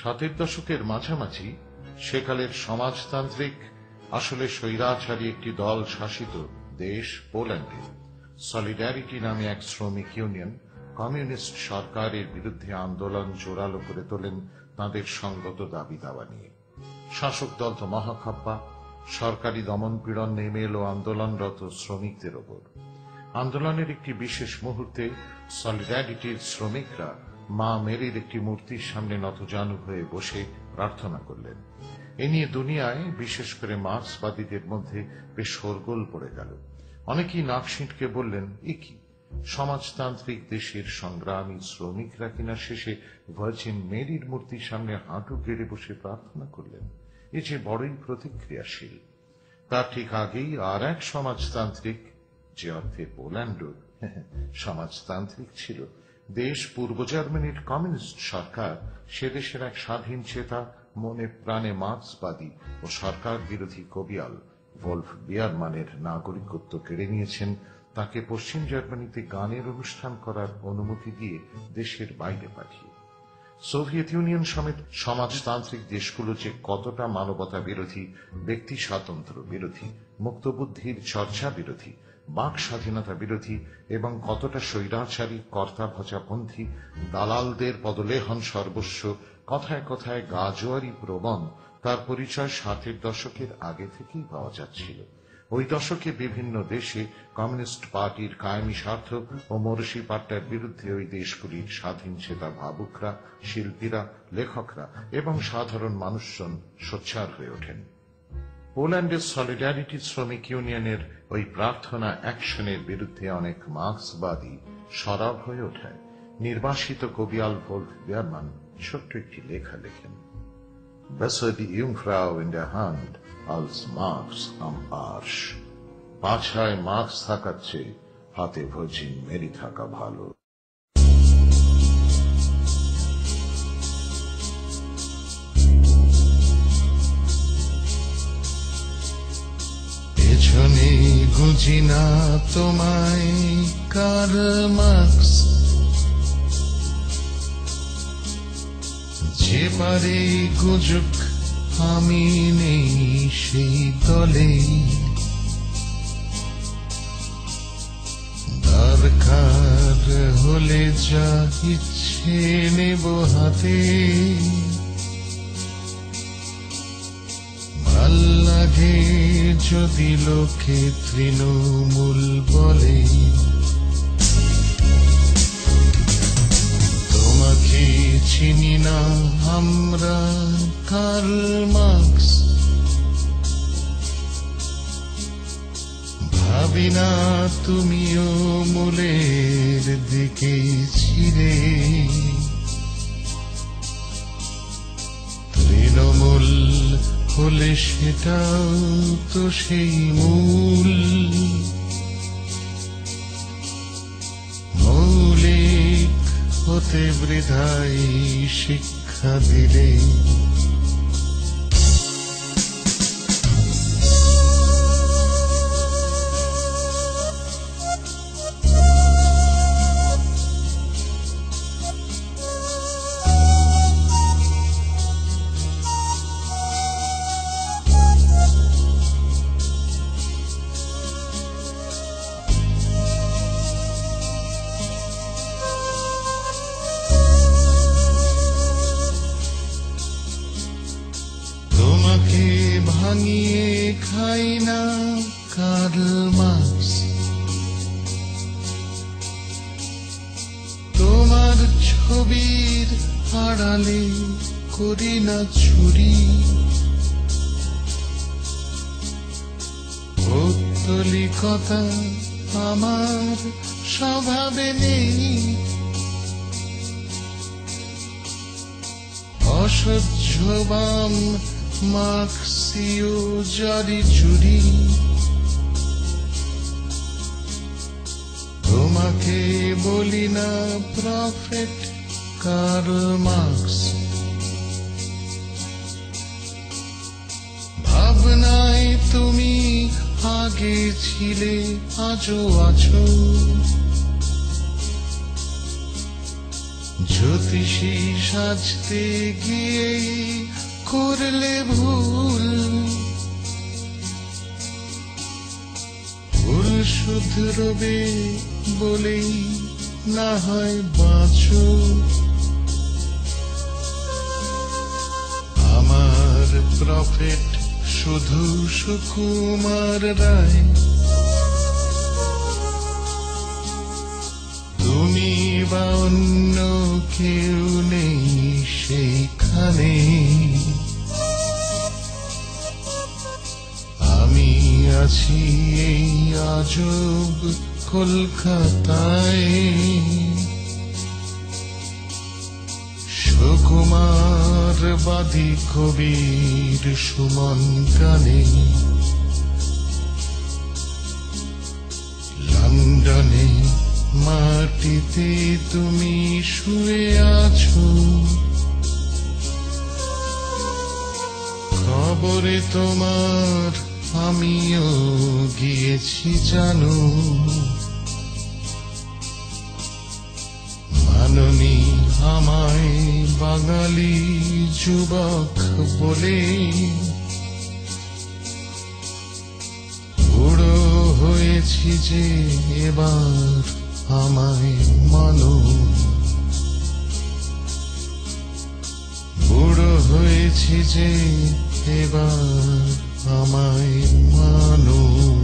ষাটের দশকের মাঝামাঝি সেকালের সমাজতান্ত্রিক, আসলে স্বৈরাচারী একটি দল শাসিত দেশ পোল্যান্ডে। সলিডারিটি নামে এক শ্রমিক ইউনিয়ন কমিউনিস্ট সরকারের বিরুদ্ধে আন্দোলন জোরালো করে তোলেন তাদের সঙ্গত দাবি দাওয়া নিয়ে। শাসক দল তো মহাখাপ্পা, সরকারি দমন পীড়ন নেমে এলো আন্দোলনরত শ্রমিকদের ওপর। আন্দোলনের একটি বিশেষ মুহূর্তে সলিডারিটির শ্রমিকরা মা মেরির একটি মূর্তির সামনে নতজানু হয়ে বসে প্রার্থনা করলেন। এ নিয়ে দুনিয়ায়, বিশেষ করে মার্ক্সবাদীদের মধ্যে বেশ শোরগোল পড়ে গেল। অনেকেই নাক ছিটকে বললেন, এ কি? সমাজতান্ত্রিক দেশের সংগ্রামী শ্রমিকরা কিনা শেষে ভার্জিন মেরির মূর্তির সামনে হাঁটু গেড়ে বসে প্রার্থনা করলেন। এ যে বড়ই প্রতিক্রিয়াশীল। তার ঠিক আগেই আর এক সমাজতান্ত্রিক, যে অর্থে পোল্যান্ড সমাজতান্ত্রিক ছিল দেশ পূর্ব জার্মানির কমিউনিস্ট সরকার, সে দেশের এক স্বাধীন চেতা, মনে প্রাণে মার্ক্সবাদী ও সরকার বিরোধী কবিয়াল ভোল্ফ বিয়ারমানের নাগরিকত্ব কেড়ে নিয়েছেন। তাকে পশ্চিম জার্মানিতে গানের অনুষ্ঠান করার অনুমতি দিয়ে দেশের বাইরে পাঠিয়ে। সোভিয়েত ইউনিয়ন সমেত সমাজতান্ত্রিক দেশগুলো যে কতটা মানবতা বিরোধী ব্যক্তি স্বাতন্ত্র বিরোধী মুক্তবুদ্ধির চর্চা বিরোধী, বাক স্বাধীনতা বিরোধী এবং কতটা স্বৈরাচারী, কর্তা ভজাপন্থী দালালদের পদলেহন সর্বস্ব, কথায় কথায় গাজোয়ারি প্রবণ, তার পরিচয় ষাটের দশকের আগে থেকেই পাওয়া যাচ্ছিল। ওই দশকে বিভিন্ন দেশে কমিউনিস্ট পার্টির কায়েমি স্বার্থ ও মরসি পাট্টার বিরুদ্ধে ওই দেশগুলির স্বাধীন চেতা ভাবুকরা, শিল্পীরা, লেখকরা এবং সাধারণ মানুষজন সোচ্চার হয়ে ওঠেন। পোল্যান্ডের সলিডারিটি শ্রমিক ইউনিয়নের ওই প্রার্থনা অ্যাকশনের বিরুদ্ধে অনেক মার্ক্সবাদী সরব হয়ে ওঠায় নির্বাসিত কবিয়াল ভোল্ফ বিয়ারমান ছোট্ট একটি লেখা লেখেন Besser die Jungfrau in der Hand als Marx am Arsch. পাছায় মার্ক্স থাকার চেয়ে হাতে ভজিন মেরি থাকা ভালো গুজি না তোমায় কার মার্ক্স যে পারে গুজুক, আমি নেই সেই দলে। দরকার হলে যা ইচ্ছে নেব হাতে। লাগে যদি লোকে তৃণমূল বলে। তোমাকে চিনি না আমরা, কার্ল মার্ক্স। ভাবি না তুমিও মূলের দিকে ছিড়ে। হলে সেটাও তো সেই মূল। মৌলিক হতে বৃধাই শিক্ষা দিলে। ভাঙিয়ে খাই না কার্ল মার্ক্স তোমার ছবির আড়ালে করি না ছুরি। পৌত্তলিকতা আমার স্বভাবে নেই। অসহ্য বাম জারি চুরি। তোমাকে বলি না প্রফেট কার্ল মার্ক্স ভাবনায় তুমি আগে ছিলে, আজও আছো। জ্যোতিষী সাজতে গিয়ে করলে ভুল ভুল শুধরবে বলেই না হয় বাঁচো আমার প্রফেট শুধু সুকুমার রায়। তুমি বা অন্য কেউ নেই সেইখানে আছি এই আজব কলকাতায়। সুকুমার বাদী কবির সুমন গানে। লন্ডনে মাটিতে তুমি শুয়ে আছো। খবরে তোমার আমিও গিয়েছি জানো। মাননি আমায় বাঙালি যুবক বলে। বুড়ো হয়েছি যে এবার আমায় মানো। হয়েছি যে এবার আমায় মানো।